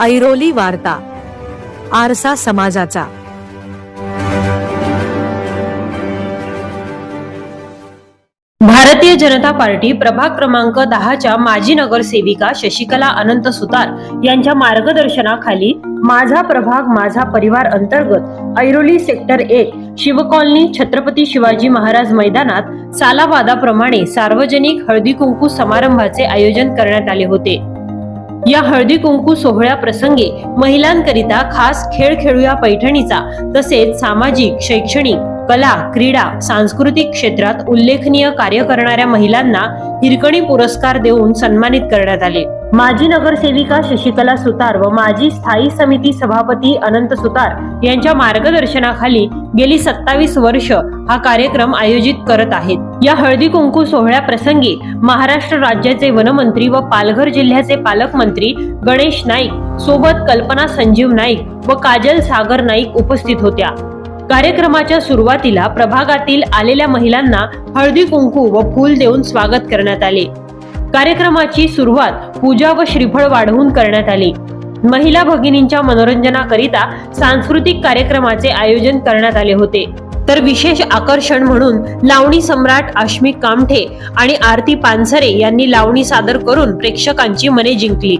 ऐरोली वार्ता आरसा समाजाचा. भारतीय जनता पार्टी प्रभाग क्रमांक दहाच्या माजी नगरसेविका शशिकला अनंत सुतार यांच्या मार्गदर्शनाखाली माझा प्रभाग माझा परिवार अंतर्गत ऐरोली सेक्टर एक शिवकॉलनी छत्रपती शिवाजी महाराज मैदानात सालावादाप्रमाणे सार्वजनिक हळदी कुंकू समारंभाचे आयोजन करण्यात आले होते. या हळदी कुंकू सोहळ्या प्रसंगी महिलांकरिता खास खेळ खेळूया पैठणीचा. तसेच सामाजिक शैक्षणिक कला क्रीडा सांस्कृतिक क्षेत्रात उल्लेखनीय कार्य करणाऱ्या महिलांना हिरकणी पुरस्कार देऊन सन्मानित करण्यात आले. माजी नगरसेविका शशिकला सुतार व माजी स्थायी समिती सभापती अनंत सुतार यांच्या मार्गदर्शनाखाली गेली सत्तावीस वर्ष हा कार्यक्रम आयोजित करत आहेत. या हळदी कुंकू सोहळ्या प्रसंगी महाराष्ट्र राज्याचे वनमंत्री व पालघर जिल्ह्याचे पालकमंत्री गणेश नाईक सोबत कल्पना संजीव नाईक व काजल सागर नाईक उपस्थित होत्या. कार्यक्रमाच्या सुरुवातीला प्रभागातील आलेल्या महिलांना हळदी कुंकू व फूल देऊन स्वागत करण्यात आले. कार्यक्रमाची सुरुवात पूजा व श्रीफळ वाढवून करण्यात आली. महिला भगिनींच्या मनोरंजनाकरिता सांस्कृतिक कार्यक्रमाचे आयोजन करण्यात आले होते. तर विशेष आकर्षण म्हणून लावणी सम्राट आश्मिक कामठे आणि आरती पानसरे यांनी लावणी सादर करून प्रेक्षकांची मने जिंकली.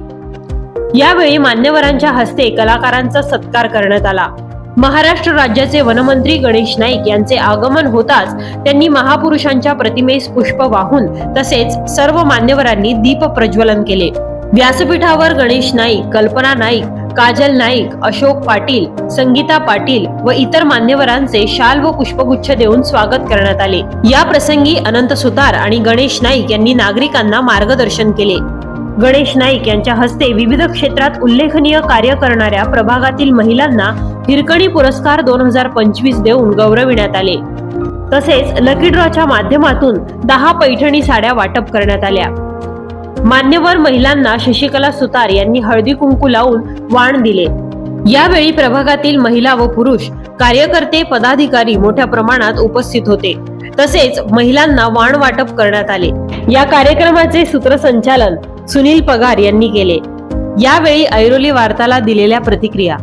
यावेळी मान्यवरांच्या हस्ते कलाकारांचा सत्कार करण्यात आला. महाराष्ट्र राज्याचे वनमंत्री गणेश नाईक यांचे आगमन होताच त्यांनी महापुरुषांच्या प्रतिमेस पुष्प वाहून तसेच सर्व मान्यवरांनी दीप प्रज्वलन केले. व्यासपीठावर गणेश नाईक कल्पना नाईक काजल नाईक अशोक पाटील संगीता पाटील व इतर मान्यवरांचे शाल व पुष्पगुच्छ देऊन स्वागत करण्यात आले. या प्रसंगी अनंत सुतार आणि गणेश नाईक यांनी नागरिकांना मार्गदर्शन केले. गणेश नाईक यांच्या हस्ते विविध क्षेत्रात उल्लेखनीय कार्य करणाऱ्या प्रभागातील महिलांना हिरकणी पुरस्कार दोन हजार पंचवीस देऊन गौरविण्यात आले. तसेच लकी ड्रॉच्या माध्यमातून दहा पैठणी साड्या वाटप करण्यात आल्या. मान्यवर महिलांना शशिकला सुतार यांनी हळदी कुंकू लावून वाण दिले. यावेळी प्रभागातील महिला व पुरुष कार्यकर्ते पदाधिकारी मोठ्या प्रमाणात उपस्थित होते. तसेच महिलांना वाण वाटप करण्यात आले. या कार्यक्रमाचे सूत्रसंचालन सुनील पगार यांनी केले. यावेळी ऐरोली वार्ताला दिलेल्या प्रतिक्रिया.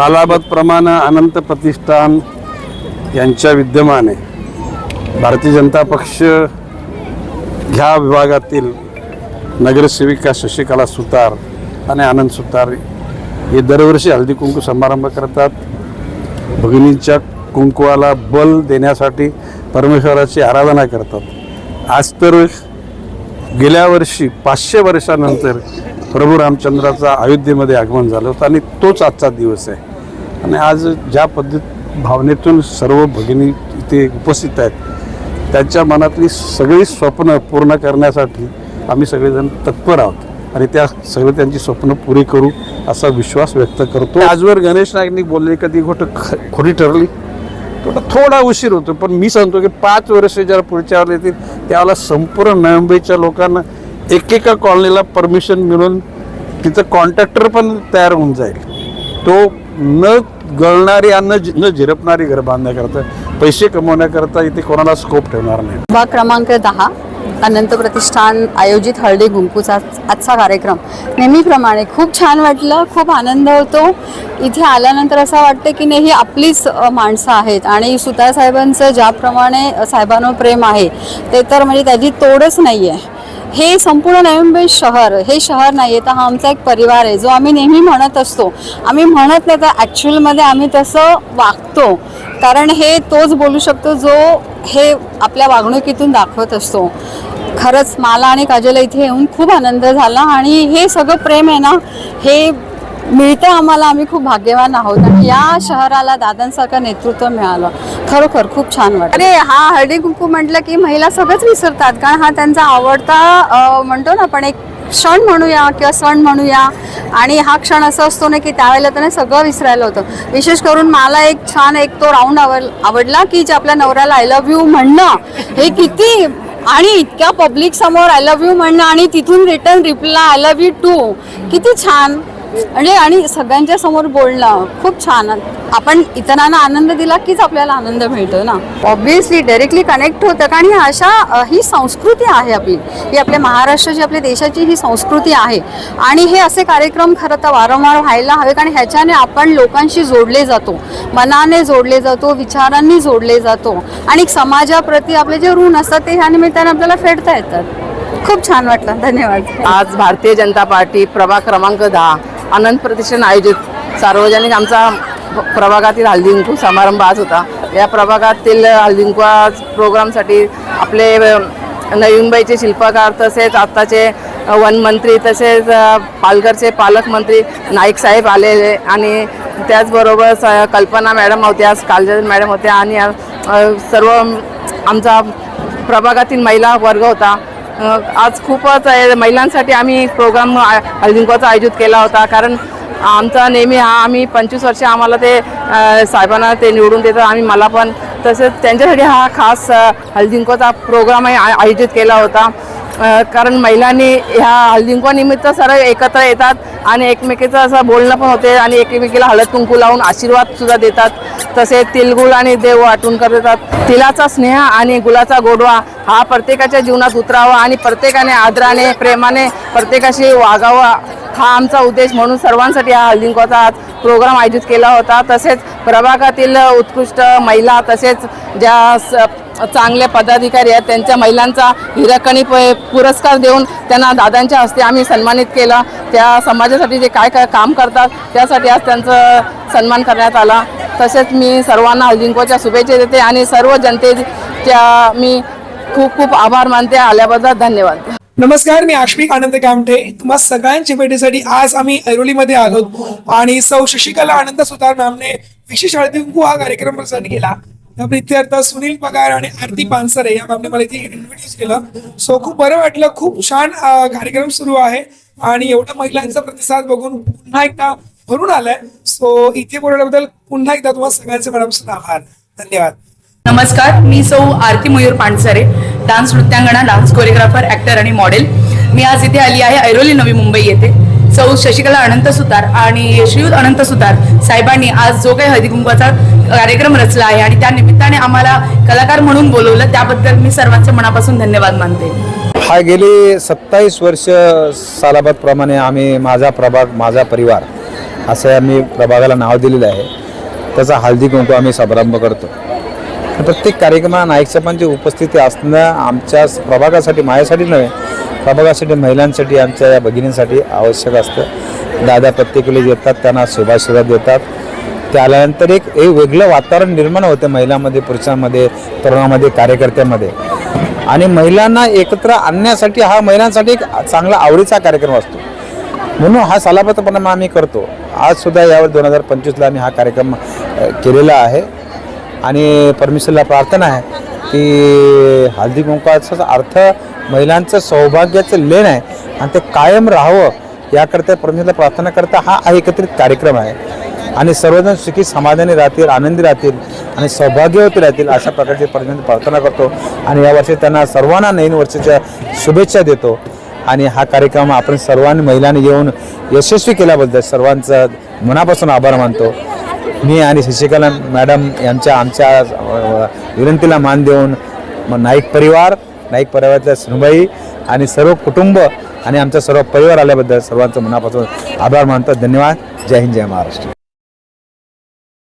कालाबद प्रमाण अनंत प्रतिष्ठान यांच्या विद्यमाने भारतीय जनता पक्ष ह्या विभागातील नगरसेविका शशिकला सुतार आणि आनंद सुतार हे दरवर्षी हळदी कुंकू समारंभ करतात. भगिनींच्या कुंकुवाला बल देण्यासाठी परमेश्वराची आराधना करतात. आज तर गेल्या वर्षी पाचशे वर्षानंतर प्रभू रामचंद्राचा अयोध्येमध्ये आगमन झालं होतं आणि तोच आजचा दिवस आहे. आणि आज ज्या पद्धत भावनेतून सर्व भगिनी इथे उपस्थित आहेत त्यांच्या मनातली सगळी स्वप्न पूर्ण करण्यासाठी आम्ही सगळेजण तत्पर आहोत आणि त्या सगळे त्यांची स्वप्न पुरी करू असा विश्वास व्यक्त करतो. आजवर गणेश नाईकनी बोलले कधी गोष्ट ख खोटी ठरली. थोडा थोडा उशीर होतो पण मी सांगतो की पाच वर्ष ज्याला पुढच्या वेळेला येतील त्यावेळेला संपूर्ण नळंबईच्या लोकांना एकेका कॉलनीला परमिशन मिळून तिचं कॉन्ट्रॅक्टर पण तयार होऊन जाईल. तो न गळणारी आणि न झिरपणारी घर बांधण्याकरता पैसे कमवण्याकरता इथे कोणाला स्कोप ठेवणार नाही. वा क्रमांक दहा अनंत प्रतिष्ठान आयोजित हळदी गुंकूचा आजचा कार्यक्रम. नेहमीप्रमाणे खूप छान वाटलं खूप आनंद होतो. इथे आल्यानंतर असं वाटतं की नाही ही आपलीच माणसं आहेत. आणि सुतार साहेबांचं ज्याप्रमाणे साहेबांवर प्रेम आहे ते तर म्हणजे त्याची तोडच नाही आहे हे संपूर्ण नवी शहर हे शहर नाही आहे तर हा आमचा एक परिवार आहे जो आम्ही नेहमी म्हणत असतो. आम्ही म्हणत नाही तर ॲक्च्युअलमध्ये आम्ही तसं वागतो. कारण हे तोच बोलू शकतो जो हे आपल्या वागणुकीतून दाखवत असतो. खरंच मला आणि काजल इथे येऊन खूप आनंद झाला आणि हे सगळं प्रेम आहे ना हे मिळतं आम्हाला आम्ही खूप भाग्यवान आहोत आणि या शहराला दादांसारखं नेतृत्व मिळालं. खरोखर खूप छान वाटतं अरे हा हळदी कुंकू म्हटलं की महिला सगळंच विसरतात कारण हा त्यांचा आवडता म्हणतो ना आपण एक क्षण म्हणूया किंवा सण म्हणूया. आणि हा क्षण असं असतो ना की त्यावेळेला त्याने सगळं विसरायला होतं. विशेष करून मला एक छान एक तो राऊंड आवड आवडला की जे आपल्या नवऱ्याला आय लव्ह यू म्हणणं. हे किती आणि इतक्या पब्लिक समोर आय लव्ह यू म्हणणं आणि तिथून return reply I love you too किती छान. म्हणजे आणि सगळ्यांच्या समोर बोलणं खूप छान. आपण इतरांना आनंद दिला कीच आपल्याला आनंद मिळतो ना? ऑब्विसली डायरेक्टली कनेक्ट होतं. कारण ही अशा ही संस्कृती आहे आपली. ही आपल्या महाराष्ट्राची आपल्या देशाची ही संस्कृती आहे. आणि हे असे कार्यक्रम खरं तर वारंवार व्हायला हवे. कारण ह्याच्याने आपण लोकांशी जोडले जातो. मनाने जोडले जातो. विचारांनी जोडले जातो. आणि समाजाप्रती आपले जे ऋण असतात ते ह्या निमित्ताने आपल्याला फेडता येतात. खूप छान वाटलं. धन्यवाद. आज भारतीय जनता पार्टी प्रभाग क्रमांक दहा. आनंद प्रतिष्ठान आयोजित सार्वजनिक आमचा प्रभागातील हळदीकुंकू समारंभ आज होता. या प्रभागातील हळदीकुंकू प्रोग्रामसाठी आपले नवी मुंबईचे शिल्पकार तसेच आत्ताचे वनमंत्री तसेच पालघरचे पालकमंत्री नाईक साहेब आलेले आणि त्याचबरोबर स- कल्पना मॅडम होत्या कालजल मॅडम होत्या आणि सर्व आमचा प्रभागातील महिला वर्ग होता. आज खूपच महिलांसाठी आम्ही प्रोग्राम आ- आयोजित केला होता. कारण आमचा नेहमी हा आम्ही पंचवीस वर्ष आम्हाला ते साहेबांना ते निवडून देतात. आम्ही मला पण तसेच त्यांच्यासाठी हा खास हळदिंकवाचा प्रोग्राम आहे आयोजित केला होता. कारण महिलांनी ह्या हळदिंकवानिमित्त सर्व एकत्र येतात आणि एकमेकीचं असं बोलणं पण होते आणि एकमेकीला हळद कुंकू लावून आशीर्वादसुद्धा देतात. तसेच तिलगुळ आणि देव वाटून करतात तिलाचा स्नेह आणि गुलाचा गोडवा हा प्रत्येकाच्या जीवनात उतरावा आणि प्रत्येकाने आदराने प्रेमाने प्रत्येकाशी वागावा. हा आमचा उद्देश म्हणून सर्वांसाठी हा हळदिंकवाचा आज प्रोग्राम आयोजित केला होता. तसेच प्रभागातील उत्कृष्ट महिला तसेच ज्या स- चांगले पदाधिकारी आहेत. त्यांच्या महिलांचा हिरकणी प- पुरस्कार देऊन त्यांना दादांच्या हस्ते आम्ही सन्मानित केलं. त्या समाजासाठी जे काय काय काम करतात त्यासाठी आज त्यांचं सन्मान करण्यात आला. तसेच मी सर्वांना हळदीकुंकवाच्या शुभेच्छा देते आणि सर्व जनतेच्या मी खूप खूप आभार मानते. आल्याबद्दल धन्यवाद. नमस्कार मी आश्विक आनंद कामठे. तुम्हा सगळ्यांच्या भेटीसाठी आज आम्ही ऐरोलीमध्ये आलो. आणि सौ शशिकला आनंद सुतार नामने विशेष हळदिंकू हा कार्यक्रम प्रसारण केला. त्या प्रित्यर्थ सुनील पगार आणि आरती पानसरे या मॅमने मला इथे इंट्रोड्यूस केलं. सो खूप बरं वाटलं. खूप छान कार्यक्रम सुरू आहे. आणि एवढा महिलांचा प्रतिसाद बघून पुन्हा एकदा भरून आलाय. सो इथे बोलण्याबद्दल पुन्हा एकदा तुम्हाला सगळ्यांचे मनापासून आभार. धन्यवाद. नमस्कार. मी सौ आरती मयूर पानसरे डान्स नृत्यांगणा डान्स कोरिओग्राफर ऍक्टर आणि मॉडेल मी आज इथे आली आहे ऐरोली नवी मुंबई येथे. सौ शशिकला अनंत सुतार आणि श्रीयुत अनंत सुतार साहेबांनी आज जो काही हळदीकुंभाचा कार्यक्रम रचला आहे आणि त्या निमित्ताने आम्हाला कलाकार म्हणून बोलवलं त्याबद्दल मी सर्वांचे मनापासून धन्यवाद मानते. हा गेली सत्तावीस वर्ष सालाबादप्रमाणे आम्ही माझा प्रभाग माझा परिवार असं आम्ही प्रभागाला नाव दिलेलं आहे. त्याचा हळदी कुंकू आम्ही समारंभ करतो. प्रत्येक कार्यक्रमात नाईक साहेबांची उपस्थिती असणं आमच्या प्रभागासाठी माझ्यासाठी नव्हे प्रभागासाठी महिलांसाठी आमच्या या भगिनींसाठी आवश्यक असतं. दादा प्रत्येक येतात त्यांना शुभाशीर्वाद देतात. ते आल्यानंतर एक एक वेगळं वातावरण निर्माण होतं महिलांमध्ये पुरुषांमध्ये तरुणामध्ये कार्यकर्त्यांमध्ये. आणि महिलांना एकत्र आणण्यासाठी हा महिलांसाठी एक चांगला आवडीचा कार्यक्रम असतो. म्हणून हा सालाबतपणा आम्ही करतो. आज सुद्धा यावर दोन हजार पंचवीसला आम्ही हा कार्यक्रम केलेला आहे. आणि परमेश्वरला प्रार्थना आहे की हळदी कुंकवाचा अर्थ महिलांचं सौभाग्याचं लेण आहे आणि ते कायम राहावं याकरता परमेश्वरला प्रार्थना करता हा एकत्रित कार्यक्रम आहे. आणि सर्वजण सुखी समाधानी राहतील आनंदी राहतील आणि सौभाग्यवती राहतील अशा प्रकारची परमेश्वर प्रार्थना करतो. आणि यावर्षी त्यांना सर्वांना नवीन वर्षाच्या शुभेच्छा देतो. आणि हा कार्यक्रम आपण सर्वांनी महिलांनी येऊन यशस्वी केल्याबद्दल सर्वांचं मनापासून आभार मानतो. मी आणि शशिकला मॅडम यांच्या आमच्या विनंतीला मान देऊन मग नाईक परिवार नाईक परिवारातल्या सुनबाई आणि सर्व कुटुंब आणि आमचा सर्व परिवार आल्याबद्दल सर्वांचं मनापासून आभार मानतो. धन्यवाद. जय हिंद जय महाराष्ट्र.